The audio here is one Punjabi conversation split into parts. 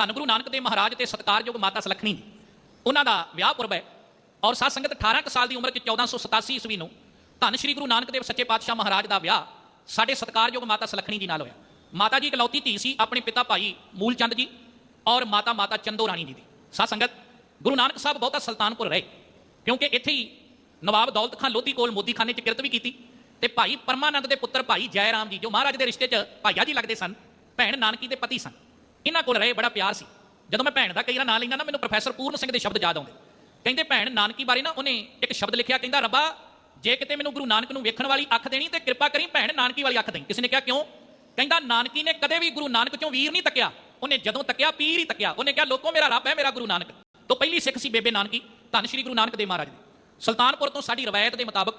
ਧੰਨ ਗੁਰੂ ਨਾਨਕ ਦੇਵ ਮਹਾਰਾਜ ਤੇ ਸਤਕਾਰਯੋਗ ਮਾਤਾ ਸਲਖਣੀ ਜੀ। ਉਹਨਾਂ ਦਾ ਵਿਆਹ ਪੁਰਬ ਹੈ ਔਰ ਸਾਧ ਸੰਗਤ 18 ਕੁ ਸਾਲ ਦੀ ਉਮਰ 'ਚ 1487 ਈਸਵੀ ਨੂੰ ਧੰਨ ਸ਼੍ਰੀ ਗੁਰੂ ਨਾਨਕ ਦੇਵ ਸੱਚੇ ਪਾਤਸ਼ਾਹ ਮਹਾਰਾਜ ਦਾ ਵਿਆਹ ਸਾਡੇ ਸਤਕਾਰਯੋਗ ਮਾਤਾ ਸਲਖਣੀ ਜੀ ਨਾਲ ਹੋਇਆ। ਮਾਤਾ ਜੀ ਇਕਲੌਤੀ ਧੀ ਸੀ, ਆਪਣੇ ਪਿਤਾ ਭਾਈ ਮੂਲ ਚੰਦ ਜੀ ਔਰ ਮਾਤਾ ਮਾਤਾ ਚੰਦੋ ਰਾਣੀ ਜੀ ਦੀ। ਸਾਧ ਸੰਗਤ, ਗੁਰੂ ਨਾਨਕ ਸਾਹਿਬ ਬਹੁਤਾ ਸੁਲਤਾਨਪੁਰ ਰਹੇ ਕਿਉਂਕਿ ਇੱਥੇ ਹੀ ਨਵਾਬ ਦੌਲਤ ਖਾਨ ਲੋਧੀ ਕੋਲ ਮੋਦੀਖਾਨੇ 'ਚ ਕਿਰਤ ਵੀ ਕੀਤੀ ਤੇ ਭਾਈ ਪਰਮਾਨੰਦ ਦੇ ਪੁੱਤਰ ਭਾਈ ਜੈ ਰਾਮ ਜੀ ਜੋ ਮਹਾਰਾਜ ਦੇ ਰਿਸ਼ਤੇ 'ਚ ਭਾਈਆ ਜੀ ਲੱਗਦੇ ਸਨ, ਭੈਣ ਨਾਨਕੀ ਦੇ ਪਤੀ ਸਨ। ਇਹਨਾਂ ਕੋਲ ਰਹੇ, ਬੜਾ ਪਿਆਰ ਸੀ। ਜਦੋਂ ਮੈਂ ਭੈਣ ਦਾ ਕਈ ਵਾਰ ਨਾਂ ਲੈਂਦਾ ਨਾ, ਮੈਨੂੰ ਪ੍ਰੋਫੈਸਰ ਪੂਰਨ ਸਿੰਘ ਦੇ ਸ਼ਬਦ ਯਾਦ ਆਉਂਦੇ। ਕਹਿੰਦੇ, ਭੈਣ, ਨਾਨਕੀ ਬਾਰੇ ਨਾ ਉਹਨੇ ਇੱਕ ਸ਼ਬਦ ਲਿਖਿਆ, ਕਹਿੰਦਾ, ਰੱਬਾ, ਜੇ ਕਿਤੇ ਮੈਨੂੰ ਗੁਰੂ ਨਾਨਕ ਨੂੰ ਵੇਖਣ ਵਾਲੀ ਅੱਖ ਦੇਣੀ ਤੇ ਕਿਰਪਾ ਕਰੀ, ਭੈਣ, ਨਾਨਕੀ ਵਾਲੀ ਅੱਖ ਦੇਣੀ ਕਿਸੇ ਨੇ ਕਿਹਾ, ਕਿਉਂ? ਕਹਿੰਦਾ, ਨਾਨਕੀ ਨੇ ਕਦੇ ਵੀ ਗੁਰੂ ਨਾਨਕ ਚੋਂ ਵੀਰ ਨਹੀਂ ਤੱਕਿਆ। ਉਹਨੇ ਜਦੋਂ ਤੱਕਿਆ, ਪੀਰ ਹੀ ਤੱਕਿਆ। ਉਹਨੇ ਕਿਹਾ, ਲੋਕੋ, ਮੇਰਾ ਰੱਬ ਹੈ, ਮੇਰਾ ਗੁਰੂ ਨਾਨਕ। ਤੋਂ ਪਹਿਲੀ ਸਿੱਖ ਸੀ ਬੇਬੇ ਨਾਨਕੀ। ਧੰਨ ਸ਼੍ਰੀ ਗੁਰੂ ਨਾਨਕ ਦੇਵ ਮਹਾਰਾਜ ਦੀ। ਸੁਲਤਾਨਪੁਰ ਤੋਂ ਸਾਡੀ ਰਵਾਇਤ ਦੇ ਮੁਤਾਬਕ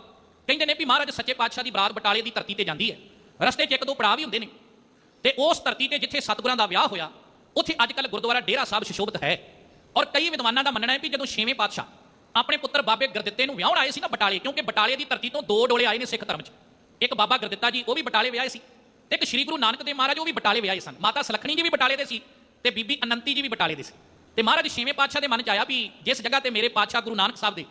ਕਹਿੰਦੇ ਨੇ ਵੀ ਮਹਾਰਾਜ ਸੱਚੇ ਪਾਤਸ਼ਾਹ ਦੀ ਬਰਾਤ ਬਟਾਲੇ ਦੀ ਧਰਤੀ ਤੇ ਜਾਂਦੀ ਹੈ। ਰਸਤੇ 'ਚ ਇੱਕ ਦੋ ਪੜਾਅ ਵੀ ਹੁੰਦੇ ਨੇ। ਤੇ ਉਸ ਧਰਤੀ ਤੇ ਜਿੱਥੇ ਸਤਿਗੁਰਾਂ ਦਾ ਵਿਆਹ ਹੋਇਆ, ਉੱਥੇ ਅੱਜ ਕੱਲ ਗੁਰਦੁਆਰਾ ਡੇਰਾ ਸਾਹਿਬ ਸੁਸ਼ੋਭਿਤ ਹੈ। ਔਰ ਕਈ ਵਿਦਵਾਨਾਂ ਦਾ ਮੰਨਣਾ ਹੈ ਵੀ ਜਦੋਂ ਛੇਵੇਂ ਪਾਤਸ਼ਾਹ ਆਪਣੇ ਪੁੱਤਰ ਬਾਬੇ ਗੁਰਦਿੱਤੇ ਨੂੰ ਵਿਆਹਣ ਆਏ ਸੀ ਨਾ ਬਟਾਲੇ, ਕਿਉਂਕਿ ਬਟਾਲੇ ਦੀ ਧਰਤੀ ਤੋਂ ਦੋ ਡੋਲੇ ਆਏ ਨੇ ਸਿੱਖ ਧਰਮ 'ਚ। ਇੱਕ ਬਾਬਾ ਗੁਰਦਿੱਤਾ ਜੀ, ਉਹ ਵੀ ਬਟਾਲੇ ਵਿਆਹੇ ਸੀ ਤੇ ਇੱਕ ਸ੍ਰੀ ਗੁਰੂ ਨਾਨਕ ਦੇਵ ਮਹਾਰਾਜ ਉਹ ਵੀ ਬਟਾਲੇ ਵਿਆਹੇ ਸਨ। ਮਾਤਾ ਸਲਖਣੀ ਜੀ ਵੀ ਬਟਾਲੇ ਦੇ ਸੀ ਤੇ ਬੀਬੀ ਅਨੰਤੀ ਜੀ ਵੀ ਬਟਾਲੇ ਦੇ ਸੀ। ਤੇ ਮਹਾਰਾਜ ਛੇਵੇਂ ਪਾਤਸ਼ਾਹ ਦੇ ਮਨ 'ਚ ਆਇਆ ਵੀ ਜਿਸ ਜਗ੍ਹਾ ਤੇ ਮੇਰੇ ਪਾਤਸ਼ਾਹ ਗੁਰੂ ਨਾਨਕ ਸਾਹਿਬ ਦੇ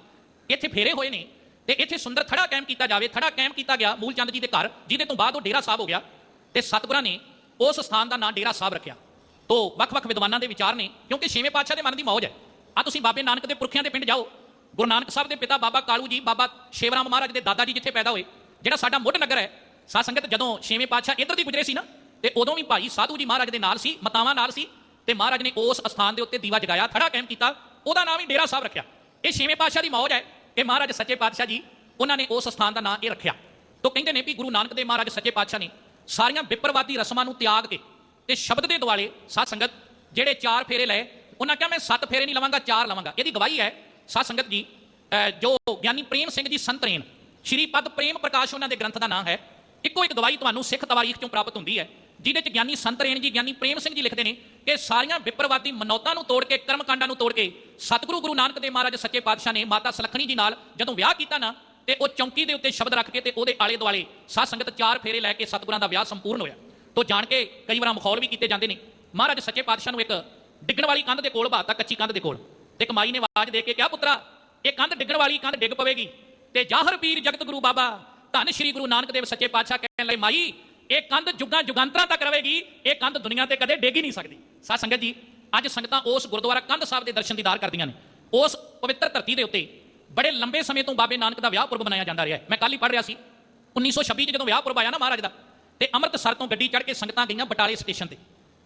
ਇੱਥੇ ਫੇਰੇ ਹੋਏ ਨੇ ਤੇ ਇੱਥੇ ਸੁੰਦਰ ਥੜਾ ਕਾਇਮ ਕੀਤਾ ਜਾਵੇ, ਥੜਾ ਕਾਇਮ ਕੀਤਾ ਗਿਆ ਮੂਲ ਚੰਦ ਜੀ ਦੇ ਘਰ, ਜਿਹਦੇ ਤੋਂ ਬਾਅਦ ਉਹ ਡੇਰਾ ਸਾਹਿਬ ਹੋ ਗਿਆ ਤੇ ਸਤਿਗੁਰਾਂ ਨੇ ਉਸ ਸਥਾਨ ਦਾ ਨਾਂ ਡੇਰਾ ਸਾਹਿਬ ਰੱਖਿਆ। ਤੋਂ ਵੱਖ-ਵੱਖ ਵਿਦਵਾਨਾਂ ਦੇ ਵਿਚਾਰ ਨੇ, ਕਿਉਂਕਿ ਛੇਵੇਂ ਪਾਤਸ਼ਾਹ ਦੇ ਮਨ ਦੀ ਮੌਜ ਹੈ। ਆ ਤੁਸੀਂ ਬਾਬੇ ਨਾਨਕ ਦੇ ਪੁਰਖਿਆਂ ਦੇ ਪਿੰਡ ਜਾਓ। ਗੁਰੂ ਨਾਨਕ ਸਾਹਿਬ ਦੇ ਪਿਤਾ ਬਾਬਾ ਕਾਲੂ ਜੀ, ਬਾਬਾ ਸ਼ੇਵਰਾਮ ਮਹਾਰਾਜ ਦੇ ਦਾਦਾ ਜੀ ਜਿੱਥੇ ਪੈਦਾ ਹੋਏ, ਜਿਹੜਾ ਸਾਡਾ ਮੁੱਢ ਨਗਰ ਹੈ, ਸਾਧ ਸੰਗਤ ਜਦੋਂ ਛੇਵੇਂ ਪਾਤਸ਼ਾਹ ਇੱਧਰ ਦੀ ਗੁਜਰੇ ਸੀ ਨਾ, ਤੇ ਉਦੋਂ ਵੀ ਭਾਈ ਸਾਧੂ ਜੀ ਮਹਾਰਾਜ ਦੇ ਨਾਲ ਸੀ, ਮਤਾਵਾਂ ਨਾਲ ਸੀ, ਤੇ ਮਹਾਰਾਜ ਨੇ ਉਸ ਸਥਾਨ ਦੇ ਉੱਤੇ ਦੀਵਾ ਜਗਾਇਆ ਥੜਾ ਕਾਇਮ ਕੀਤਾ। ਉਹਦਾ ਨਾਮ ਹੀ ਡੇਰਾ ਸਾਹਿਬ ਰੱਖਿਆ। ਇਹ ਛੇਵੇਂ ਪਾਤਸ਼ਾਹ ਦੀ ਮੌਜ ਹੈ। ਕਿ ਮਹਾਰਾਜ ਸੱਚੇ ਪਾਤਸ਼ਾਹ ਜੀ, ਉਹਨਾਂ ਨੇ ਉਸ ਸਥਾਨ ਦਾ ਨਾਮ ਇਹ ਰੱਖਿਆ। ਤੋਂ ਕਹਿੰਦੇ ਨੇ ਵੀ ਗੁਰੂ ਨਾਨਕ ਦੇਵ ਮਹਾਰਾਜ ਸੱਚੇ ਪਾਤਸ਼ਾਹ ਨੇ ਸਾਰੀਆਂ ਵਿਪਰਵਾਦੀ ਰਸਮਾਂ ਨੂੰ ਤਿਆਗ ਕੇ ਤੇ ਸ਼ਬਦ ਦੇ ਦੁਆਲੇ ਸਾਧ ਸੰਗਤ ਜਿਹੜੇ ਚਾਰ ਫੇਰੇ ਲਏ, ਉਹਨਾਂ ਕਿਹਾ, ਮੈਂ ਸੱਤ ਫੇਰੇ ਨਹੀਂ ਲਵਾਂਗਾ, ਚਾਰ ਲਵਾਂਗਾ। ਇਹਦੀ ਗਵਾਹੀ ਹੈ ਸਾਧ ਸੰਗਤ ਜੀ ਜੋ ਗਿਆਨੀ ਪ੍ਰੇਮ ਸਿੰਘ ਜੀ ਸੰਤਰੇਨ ਸ਼੍ਰੀ ਪਦ ਪ੍ਰੇਮ ਪ੍ਰਕਾਸ਼ ਉਹਨਾਂ ਦੇ ਗ੍ਰੰਥ ਦਾ ਨਾਮ ਹੈ, ਇੱਕੋ ਇੱਕ ਗਵਾਹੀ ਤੁਹਾਨੂੰ ਸਿੱਖ ਤਵਾਰੀਖ ਚੋਂ ਪ੍ਰਾਪਤ ਹੁੰਦੀ ਹੈ, ਜਿਹਦੇ ਚ ਗਿਆਨੀ ਸੰਤਰੇਨ ਜੀ, ਗਿਆਨੀ ਪ੍ਰੇਮ ਸਿੰਘ ਜੀ ਲਿਖਦੇ ਨੇ ਕਿ ਸਾਰੀਆਂ ਵਿਪਰਵਾਦੀ ਮਨੌਤਾਂ ਨੂੰ ਤੋੜ ਕੇ ਕਰਮ ਕਾਂਡਾਂ ਨੂੰ ਤੋੜ ਕੇ ਸਤਿਗੁਰੂ ਗੁਰੂ ਨਾਨਕ ਦੇਵ ਮਹਾਰਾਜ ਸੱਚੇ ਪਾਤਸ਼ਾਹ ਨੇ ਮਾਤਾ ਸਲਖਣੀ ਜੀ ਨਾਲ ਜਦੋਂ ਵਿਆਹ ਕੀਤਾ ਨਾ ਤੇ ਉਹ ਚੌਂਕੀ ਦੇ ਉੱਤੇ ਸ਼ਬਦ ਰੱਖ ਕੇ ਤੇ ਉਹਦੇ ਆਲੇ ਦੁਆਲੇ ਸਾਧ ਸੰਗਤ ਚਾਰ ਫੇਰੇ ਲੈ ਕੇ ਸਤਿਗੁਰਾਂ ਦਾ ਵਿਆਹ ਸੰਪੂਰਨ ਹੋਇਆ। ਤੋਂ ਜਾਣ ਕੇ ਕਈ ਵਾਰ ਮਖੌਲ ਵੀ ਕੀਤੇ ਜਾਂਦੇ ਨੇ। ਮਹਾਰਾਜ ਸੱਚੇ ਪਾਤਸ਼ਾਹ ਨੂੰ ਇੱਕ ਡਿੱਗਣ ਵਾਲੀ ਕੰਧ ਦੇ ਕੋਲ ਬਾਤਾ ਕੱਚੀ ਕੰਧ ਦੇ ਕੋਲ। ਤੇ ਇੱਕ ਨੇ ਆਵਾਜ਼ ਦੇ ਕੇ ਕਿਹਾ, ਪੁੱਤਰਾ, ਇਹ ਕੰਧ ਡਿੱਗਣ ਵਾਲੀ ਕੰਧ ਡਿੱਗ ਪਵੇਗੀ। ਤੇ ਜਾਹਰ ਪੀਰ ਜਗਤ ਗੁਰੂ ਬਾਬਾ, ਧੰਨ ਸ਼੍ਰੀ ਗੁਰੂ ਨਾਨਕ ਦੇਵ ਸੱਚੇ ਪਾਤਸ਼ਾਹ ਕਹਿਣ ਲਈ ਮਾਈ, ਇਹ ਕੰਧ ਜੁਗਾਂ ਜੁਗਾਂਤਰਾਂ ਤੱਕ ਰਹੇਗੀ ਇਹ ਕੰਧ ਦੁਨੀਆ ਤੇ ਕਦੇ ਡਿੱਗ ਹੀ ਨਹੀਂ ਸਕਦੀ। ਸਾਧ ਸੰਗਤ ਜੀ, ਅੱਜ ਸੰਗਤਾਂ ਉਸ ਗੁਰਦੁਆਰਾ ਕੰਧ ਸਾਹਿਬ ਦੇ ਦਰਸ਼ਨ ਦੀਦਾਰ ਕਰਦੀਆਂ ਨੇ। ਉਸ ਪਵਿੱਤਰ ਧਰਤੀ ਦੇ ਉੱਤੇ ਬੜੇ ਲੰਬੇ ਸਮੇਂ ਤੋਂ ਬਾਬੇ ਨਾਨਕ ਦਾ ਵਿਆਹ ਪੁਰਬ ਮਨਾਇਆ ਜਾਂਦਾ ਰਿਹਾ ਹੈ। ਮੈਂ ਕੱਲ ਹੀ ਪੜ੍ਹ ਰਿਹਾ ਸੀ। 1926 ਚ ਜਦੋਂ ਵਿਆਹ ਪੁਰਬ ਆਇਆ ਨਾ ਮਹਾਰਾਜ ਦਾ, ਤੇ ਅੰਮ੍ਰਿਤਸਰ ਤੋਂ ਗੱਡੀ ਚੜ੍ਹ ਕੇ ਸੰਗਤਾਂ ਗਈਆਂ ਬਟਾਲੇ ਸਟੇਸ਼ਨ ਤੇ।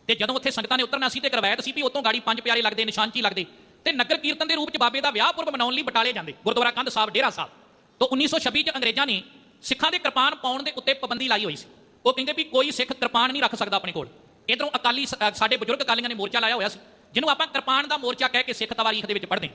ਤੇ ਜਦੋਂ ਉੱਥੇ ਸੰਗਤਾਂ ਨੇ ਉਤਰਨਾ ਸੀ ਤੇ ਇੱਕ ਸੀ ਵੀ ਉਤੋਂ ਗਾੜੀ ਪੰਜ ਪਿਆਰੇ ਲੱਗਦੇ ਨਿਸ਼ਾਨਚੀ ਲੱਗਦੇ। ਤੇ ਨਗਰ ਕੀਰਤਨ ਦੇ ਰੂਪ ਚ ਬਾਬੇ ਦਾ ਵਿਆਹ ਪੁਰਬ ਮਨਾਉਣ ਲਈ ਬਟਾਲੇ ਜਾਂਦੇ, ਗੁਰਦੁਆਰਾ ਕੰਧ ਸਾਹਿਬ, ਡੇਰਾ ਸਾਹਿਬ। ਤੋਂ 1926 ਚ ਅੰਗਰੇਜ਼ਾਂ ਨੇ ਸਿੱਖਾਂ ਦੇ ਕਿਰਪਾਨ ਪਾਉਣ ਦੇ ਉੱਤੇ ਪਾਬੰਦੀ ਲਾਈ ਹੋਈ ਸੀ। ਉਹ ਕਹਿੰਦੇ ਵੀ ਕੋਈ ਸਿੱਖ ਕਿਰਪਾਨ ਨਹੀਂ ਰੱਖ ਸਕਦਾ ਆਪਣੇ ਕੋਲ। ਇਧਰੋਂ ਅਕਾਲੀ ਸ- ਸਾਡੇ ਬਜ਼ੁਰਗ ਅਕਾਲੀਆਂ ਨੇ ਮੋਰਚਾ ਲਾਇਆ ਹੋਇਆ ਸੀ, ਜਿਹਨੂੰ ਆਪਾਂ ਕਿਰਪਾਨ ਦਾ ਮੋਰਚਾ ਕਹਿ ਕੇ ਸਿੱਖ ਤਵਾਰੀਖ ਦੇ ਵਿੱਚ ਪੜ੍ਹਦੇ ਹਾਂ।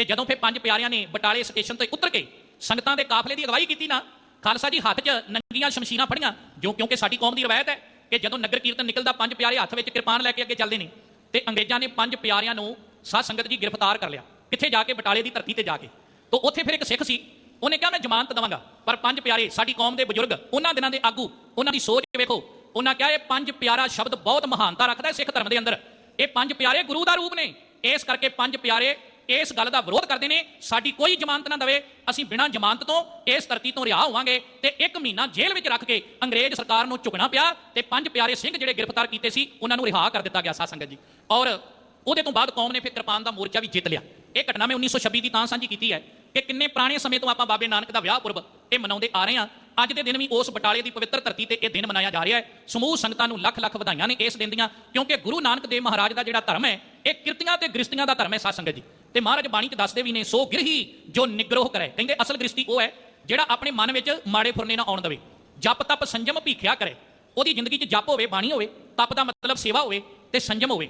ਤੇ ਜਦੋਂ ਫਿਰ ਪੰਜ ਪਿਆਰਿਆਂ ਨੇ ਬਟਾਲੇ ਸਟੇਸ਼ਨ ਤੋਂ ਉਤਰ ਕੇ ਸੰਗਤਾਂ ਦੇ ਕਾਫਲੇ ਦੀ ਅਗਵਾਈ ਕੀਤੀ ਨਾ, ਖਾਲਸਾ ਜੀ ਹੱਥ 'ਚ ਨੰਗੀਆਂ ਸ਼ਮਸ਼ੀਰਾਂ ਫੜੀਆਂ, ਜੋ ਕਿਉਂਕਿ ਸਾਡੀ ਕੌਮ ਦੀ ਰਵਾਇਤ ਹੈ ਕਿ ਜਦੋਂ ਨਗਰ ਕੀਰਤਨ ਨਿਕਲਦਾ, ਪੰਜ ਪਿਆਰੇ ਹੱਥ ਵਿੱਚ ਕਿਰਪਾਨ ਲੈ ਕੇ ਅੱਗੇ ਚੱਲਦੇ ਨੇ ਤੇ ਅੰਗਰੇਜ਼ਾਂ ਨੇ ਪੰਜ ਪਿਆਰਿਆਂ ਨੂੰ ਸਾਧ ਸੰਗਤ ਜੀ ਗ੍ਰਿਫਤਾਰ ਕਰ ਲਿਆ, ਕਿੱਥੇ ਜਾ ਕੇ? ਬਟਾਲੇ ਦੀ ਧਰਤੀ ਤੇ ਜਾ ਕੇ। ਤੋਂ ਉੱਥੇ ਫਿਰ ਇੱਕ ਸਿੱਖ ਸੀ, ਉਹਨੇ ਕਿਹਾ, ਮੈਂ ਜ਼ਮਾਨਤ ਦਵਾਂਗਾ। ਪਰ ਪੰਜ ਪਿਆਰੇ, ਸਾਡੀ ਕੌਮ ਦੇ ਬਜ਼ੁਰਗ, ਉਹਨਾਂ ਦਿਨਾਂ ਦੇ ਆਗੂ, ਉਹਨਾਂ ਦੀ ਸੋਚ ਵੇਖੋ, ਉਹਨਾਂ ਕਿਹਾ, ਇਹ ਪੰਜ ਪਿਆਰਾ ਸ਼ਬਦ ਬਹੁਤ ਮਹਾਨਤਾ ਰੱਖਦਾ ਹੈ ਸਿੱਖ ਧਰਮ ਦੇ ਅੰਦਰ। ਇਹ ਪੰਜ ਪਿਆਰੇ ਗੁਰੂ ਦਾ ਰੂਪ ਨੇ। ਇਸ ਕਰਕੇ ਪੰਜ ਪਿਆਰੇ ਇਸ ਗੱਲ ਦਾ ਵਿਰੋਧ ਕਰਦੇ ਨੇ, ਸਾਡੀ ਕੋਈ ਜ਼ਮਾਨਤ ਨਾ ਦਵੇ, ਅਸੀਂ ਬਿਨਾਂ ਜ਼ਮਾਨਤ ਤੋਂ ਇਸ ਧਰਤੀ ਤੋਂ ਰਿਹਾ ਹੋਵਾਂਗੇ ਤੇ ਇੱਕ ਮਹੀਨਾ ਜੇਲ੍ਹ ਵਿੱਚ ਰੱਖ ਕੇ ਅੰਗਰੇਜ਼ ਸਰਕਾਰ ਨੂੰ ਝੁਕਣਾ ਪਿਆ ਤੇ ਪੰਜ ਪਿਆਰੇ ਸਿੰਘ ਜਿਹੜੇ ਗ੍ਰਿਫਤਾਰ ਕੀਤੇ ਸੀ, ਉਹਨਾਂ ਨੂੰ ਰਿਹਾ ਕਰ ਦਿੱਤਾ ਗਿਆ ਸਾਧ ਸੰਗਤ ਜੀ। ਔਰ ਉਹਦੇ ਤੋਂ ਬਾਅਦ ਕੌਮ ਨੇ ਫਿਰ ਕਿਰਪਾਨ ਦਾ ਮੋਰਚਾ ਵੀ ਜਿੱਤ ਲਿਆ। ਇਹ ਘਟਨਾ ਮੈਂ 1926 ਦੀ ਤਾਂ ਸਾਂਝੀ ਕੀਤੀ ਹੈ ਕਿ ਕਿੰਨੇ ਪੁਰਾਣੇ ਸਮੇਂ ਤੋਂ ਆਪਾਂ ਬਾਬੇ ਨਾਨਕ ਦਾ ਵਿਆਹ ਪੁਰਬ ਇਹ ਮਨਾਉਂਦੇ ਆ ਰਹੇ ਹਾਂ। ਅੱਜ ਦੇ ਦਿਨ ਵੀ ਉਸ ਬਟਾਲੇ ਦੀ ਪਵਿੱਤਰ ਧਰਤੀ ਤੇ ਇਹ ਦਿਨ ਮਨਾਇਆ ਜਾ ਰਿਹਾ ਹੈ। ਸਮੂਹ ਸੰਗਤਾਂ ਨੂੰ ਲੱਖ ਲੱਖ ਵਧਾਈਆਂ ਨੇ ਇਸ ਦਿਨ ਦੀਆਂ, ਕਿਉਂਕਿ ਗੁਰੂ ਨਾਨਕ ਦੇਵ ਮਹਾਰਾਜ ਦਾ ਜਿਹੜਾ ਧਰਮ ਹੈ, ਇਹ ਕਿਰਤੀਆਂ ਤੇ ਗ੍ਰਸਤੀਆਂ ਦਾ ਧਰਮ ਹੈ ਸਾਧ ਸੰਗਤ ਜੀ। ਤੇ ਮਹਾਰਾਜ ਬਾਣੀ ਚ ਦੱਸਦੇ ਵੀ ਨੇ, ਸੋ ਗਿਰਹੀ ਜੋ ਨਿਗਰੋਹ ਕਰੇ। ਕਹਿੰਦੇ ਅਸਲ ਗ੍ਰਸਤੀ ਉਹ ਹੈ, ਜਿਹੜਾ ਆਪਣੇ ਮਨ ਵਿੱਚ ਮਾੜੇ ਫੁਰਨੇ ਨਾ ਆਉਣ ਦੇਵੇ। ਜਪ ਤਪ ਸੰਜਮ ਭੀਖਿਆ ਕਰੇ। ਉਹਦੀ ਜ਼ਿੰਦਗੀ 'ਚ ਜਪ ਹੋਵੇ, ਬਾਣੀ ਹੋਵੇ, ਤਪ ਦਾ ਮਤਲਬ ਸੇਵਾ ਹੋਵੇ ਤੇ ਸੰਜਮ ਹੋਵੇ।